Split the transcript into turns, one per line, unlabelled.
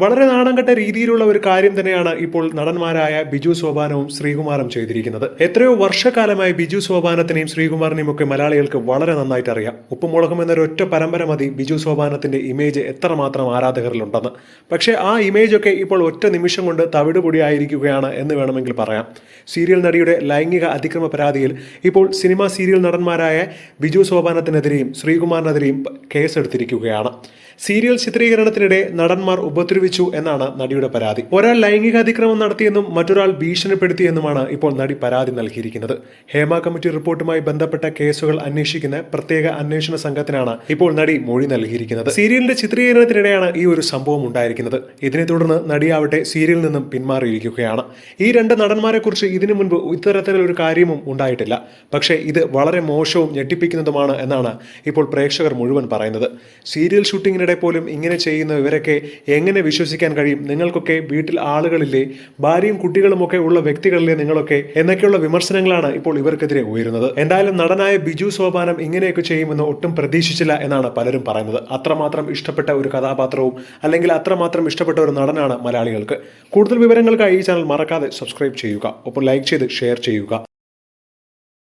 വളരെ നാണംകെട്ട രീതിയിലുള്ള ഒരു കാര്യം തന്നെയാണ് ഇപ്പോൾ നടന്മാരായ ബിജു സോപാനവും ശ്രീകുമാറും ചെയ്തിരിക്കുന്നത്. എത്രയോ വർഷക്കാലമായി ബിജു സോപാനത്തിനെയും ശ്രീകുമാറിനെയും ഒക്കെ മലയാളികൾക്ക് വളരെ നന്നായിട്ട് അറിയാം. ഉപ്പുമുളകും എന്നൊരു ഒറ്റ പരമ്പര മതി ബിജു സോപാനത്തിന്റെ ഇമേജ് എത്രമാത്രം ആരാധകരിലുണ്ടെന്ന്. പക്ഷേ ആ ഇമേജ് ഒക്കെ ഇപ്പോൾ ഒറ്റ നിമിഷം കൊണ്ട് തവിടുപൊടിയായിരിക്കുകയാണ് എന്ന് വേണമെങ്കിൽ പറയാം. സീരിയൽ നടിയുടെ ലൈംഗിക അതിക്രമ പരാതിയിൽ ഇപ്പോൾ സിനിമാ സീരിയൽ നടന്മാരായ ബിജു സോപാനത്തിനെതിരെയും ശ്രീകുമാറിനെതിരെയും കേസെടുത്തിരിക്കുകയാണ്. സീരിയൽ ചിത്രീകരണത്തിനിടെ നടന്മാർ ഉപദ്രവിച്ചു എന്നാണ് നടിയുടെ പരാതി. ഒരാൾ ലൈംഗിക അതിക്രമം നടത്തിയെന്നും മറ്റൊരാൾ ഭീഷണിപ്പെടുത്തിയെന്നുമാണ് ഇപ്പോൾ നടി പരാതി നൽകിയിരിക്കുന്നത്. ഹേമ കമ്മിറ്റി റിപ്പോർട്ടുമായി ബന്ധപ്പെട്ട കേസുകൾ അന്വേഷിക്കുന്ന പ്രത്യേക അന്വേഷണ സംഘത്തിനാണ് ഇപ്പോൾ നടി മൊഴി നൽകിയിരിക്കുന്നത്. സീരിയലിന്റെ ചിത്രീകരണത്തിനിടെയാണ് ഈ ഒരു സംഭവം ഉണ്ടായിരിക്കുന്നത്. ഇതിനെ തുടർന്ന് നടിയാവട്ടെ സീരിയലിൽ നിന്നും പിന്മാറിയിരിക്കുകയാണ്. ഈ രണ്ട് നടന്മാരെ കുറിച്ച് ഇതിനു മുൻപ് ഇത്തരത്തിലൊരു കാര്യവും ഉണ്ടായിട്ടില്ല. പക്ഷേ ഇത് വളരെ മോശവും ഞെട്ടിപ്പിക്കുന്നതുമാണ് എന്നാണ് ഇപ്പോൾ പ്രേക്ഷകർ മുഴുവൻ പറയുന്നത്. സീരിയൽ ഷൂട്ടിങ്ങിനിടെ പോലും ഇങ്ങനെ ചെയ്യുന്ന ഇവരൊക്കെ എങ്ങനെ വിശ്വസിക്കാൻ കഴിയും. നിങ്ങൾക്കൊക്കെ വീട്ടിൽ ആളുകളില്ലേ ഭാര്യയും കുട്ടികളുമൊക്കെ ഉള്ള വ്യക്തികളിലെ നിങ്ങളൊക്കെ? എന്നൊക്കെയുള്ള വിമർശനങ്ങളാണ് ഇപ്പോൾ ഇവർക്കെതിരെ ഉയരുന്നത്. എന്തായാലും നടനായ ബിജു സോപാനം ഇങ്ങനെയൊക്കെ ചെയ്യുമെന്ന് ഒട്ടും പ്രതീക്ഷിച്ചില്ല എന്നാണ് പലരും പറയുന്നത്. അത്രമാത്രം ഇഷ്ടപ്പെട്ട ഒരു കഥാപാത്രവും അല്ലെങ്കിൽ അത്രമാത്രം ഇഷ്ടപ്പെട്ട ഒരു നടനാണ് മലയാളികൾക്ക്. കൂടുതൽ വിവരങ്ങൾക്കായി ഈ ചാനൽ മറക്കാതെ സബ്സ്ക്രൈബ് ചെയ്യുക. ഒപ്പം ലൈക്ക് ചെയ്ത് ഷെയർ ചെയ്യുക.